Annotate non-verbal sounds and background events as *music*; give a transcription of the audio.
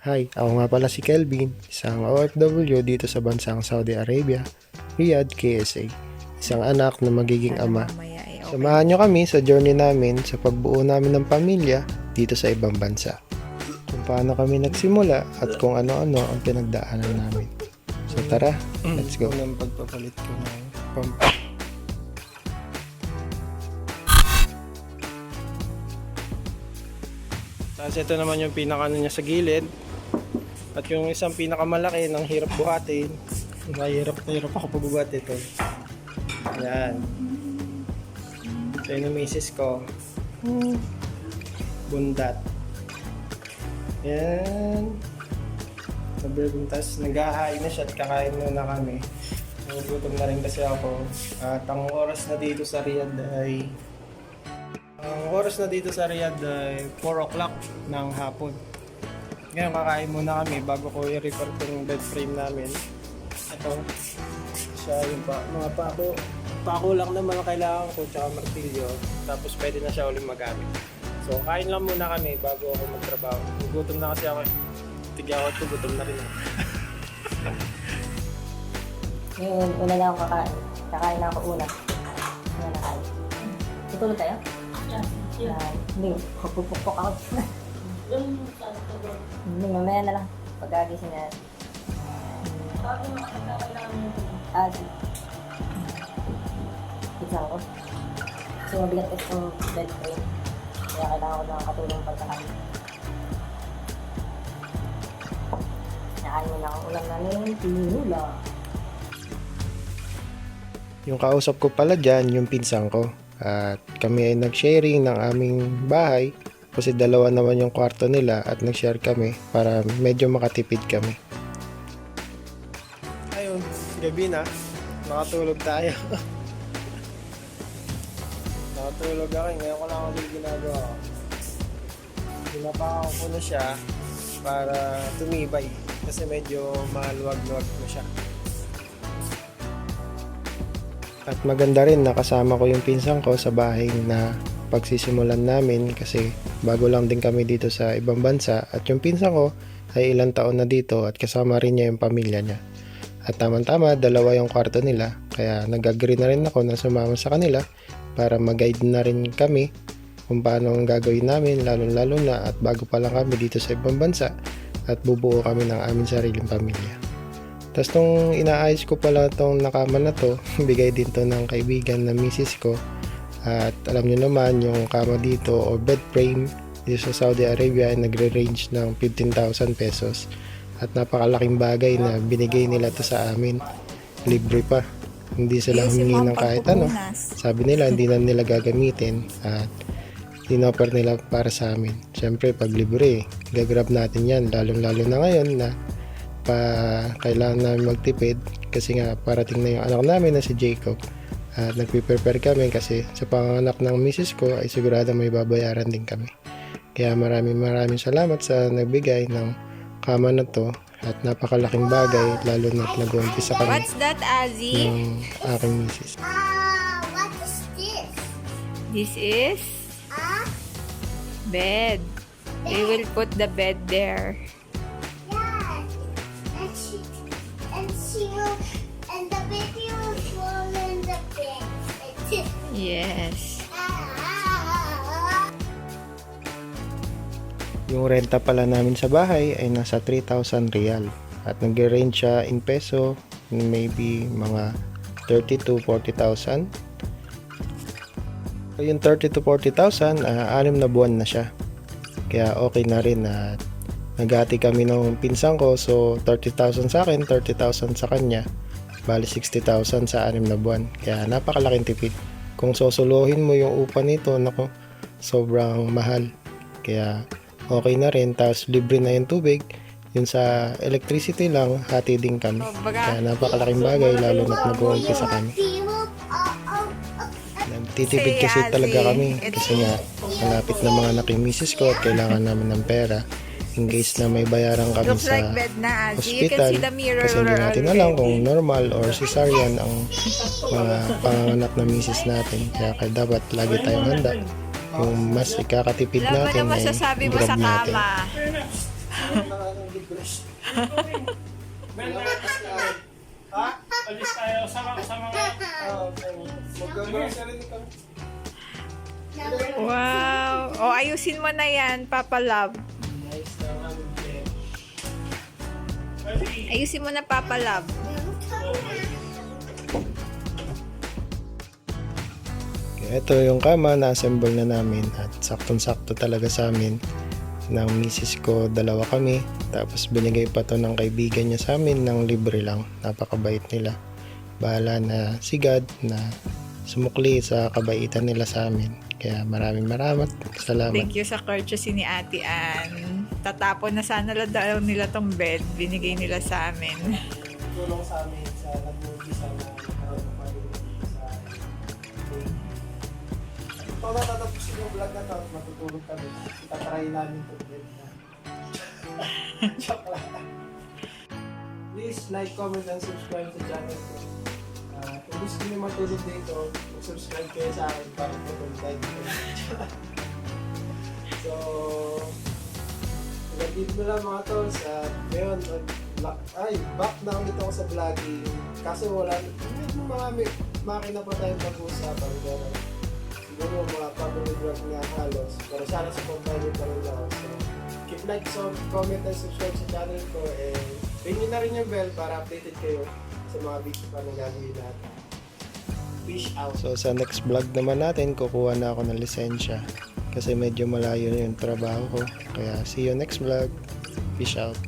Hi, ako nga pala si Kelvin, isang OFW dito sa bansang Saudi Arabia, Riyadh, KSA. Isang anak na magiging ama. Eh. Samahan nyo kami sa journey namin sa pagbuo namin ng pamilya dito sa ibang bansa. Kung paano kami nagsimula at kung ano-ano ang pinagdaanan namin. So tara, let's go. Unang pagpapalit ko ng pump. Tapos ito naman yung pinaka niya sa gilid. At yung isang pinakamalaki ng hirap buhatin. Mahirap na hirap ako pagbubuhat ito. Yan. So yun yung misis ko. Bundat. Yan. Nabibuntas. Nag-ahain na siya at kakain muna kami. Nagugutom na rin kasi ako. At ang oras na dito sa Riyadh ay ang oras na dito sa Riyadh ay 4 o'clock ng hapon. Ngayon kakain muna kami bago ko i-refer yung bed frame namin. Ito, siya yung pa, mga pako. Pako lang naman ang kailangan ko tsaka martilyo. Tapos pwede na siya ulit magamit. So kain lang muna kami bago ako magtrabaho. Gutom na kasi ako. Tigyan ko gutom na rin ako. *laughs* Ngayon, una na ako kakain. Kakain na ako una. Una na kain. Tutulog tayo? Hindi, pupupukpok ako. Hindi, mamaya na lang. Pagkagising na. Ah, sige. Pizza ako. Kasi mabigat kasi yung bed frame. Kaya kailangan ko ng katulong pagkakain. Nakain mo na ang ulam namin. Tinula. Yung kausap ko pala dyan, yung pinsan ko. At kami ay nag-sharing ng aming bahay kasi dalawa naman yung kwarto nila at nag-share kami para medyo makatipid kami. Ayun, gabi na. Nakatulog tayo. *laughs* Nakatulog ako. Ngayon ko lang ulit ginagawa. Pinapakan ko na siya para tumibay kasi medyo maluwag-luwag na siya. At maganda rin nakasama ko yung pinsan ko sa bahay na pagsisimulan namin kasi bago lang din kami dito sa ibang bansa at yung pinsan ko ay ilang taon na dito at kasama rin niya yung pamilya niya. At tama-tama, dalawa yung kwarto nila kaya nag-agree na rin ako na sumama sa kanila para mag-guide na rin kami kung paano ang gagawin namin lalo-lalo na at bago pa lang kami dito sa ibang bansa at bubuo kami ng aming sariling pamilya. Tapos nung inaayos ko pala tong nakama na to, *laughs* bigay din to ng kaibigan na misis ko. At alam niyo naman, yung kama dito o bed frame dito sa Saudi Arabia ay nagre-range ng 15,000 pesos. At napakalaking bagay na binigay nila to sa amin. Libre pa. Hindi sila humingi ng kahit ano. Sabi nila hindi na nila gagamitin at inoffer nila para sa amin. Siyempre, pag libre, gagrab natin yan. Lalong-lalo na ngayon na pa kailangan namin magtipid kasi nga parating na yung anak namin na si Jacob. At nagpe-prepare kami kasi sa panganak ng misis ko ay sigurado may babayaran din kami. Kaya maraming maraming salamat sa nagbigay ng kama na to at napakalaking bagay lalo na nag-uumpisa kami What's that, Azzy? ng aking misis. Ah, what is this? This is bed. We will put the bed there. And the baby fall in the bed. Yes. Yung renta pala namin sa bahay ay nasa 3,000 real. At nag-range siya in peso, maybe mga 30 to 40,000. So yung 30 to 40,000, ah, anim na buwan na siya. Kaya okay na rin at naghati kami ng pinsan ko. So 30,000 sa akin, 30,000 sa kanya. Bali 60,000 sa anim na buwan. Kaya napakalaking tipid. Kung sosolohin mo yung upa nito, nako, sobrang mahal. Kaya okay na rin. Tapos libre na yung tubig. Yun sa electricity lang, hati din kami. Kaya napakalaking bagay, lalo na nag-uumpisa kami. Titipid kasi talaga kami. Kasi nga, malapit na mga anak yung misis ko at kailangan namin ng pera. In case na may bayaran kami Looks sa like bed na. You can hospital. see the mirror Kasi hindi natin alam kung normal or cesarean ang mga panganganak na misis natin. Kaya, kaya dapat lagi tayong handa. Yung mas ikakatipid Alam mo natin na ay masasabi mo grab sa natin. kama. Ben, ha? Alis tayo sa mga, sa mga, Wow. O, ayusin mo na yan, Papa Love. Ayusin mo na, Papa Love. Ito yung kama, na-assemble na namin at saktong-sakto talaga sa amin ng misis ko, dalawa kami. Tapos binigay pa to ng kaibigan niya sa amin ng libre lang. Napakabait nila. Bahala na si God na sumukli sa kabaitan nila sa amin. Kaya maraming maraming salamat. Thank you sa courtesy ni Ate Ann. Tatapon na sana lang daw nila tong bed. Binigay nila sa amin. tulong sa amin sa nag-movie sa na nagkaroon ng pag sa Ito na tatapusin yung vlog na to at matutulog kami. Itatry namin ito din na. *laughs* Please like, comment, and subscribe sa channel ko. Ah, kung gusto niyo matulog dito, subscribe kayo sa akin para matulog *laughs* tayo so, hanggang dito na lang mga tol sa ngayon, ay, back na ulit ako sa vlogging. Kaso wala, mga makina pa tayong pag-uusapan. Pero siguro mga family vlog nga halos. Pero sana supportahan niyo pa rin ako. So, keep like, so, comment, and subscribe sa channel ko. And ring nyo na rin yung bell para updated kayo sa mga video pa na gagawin natin. Fish out. So sa next vlog naman natin, kukuha na ako ng lisensya. Kasi medyo malayo na yung trabaho ko. Kaya see you next vlog. Fish out.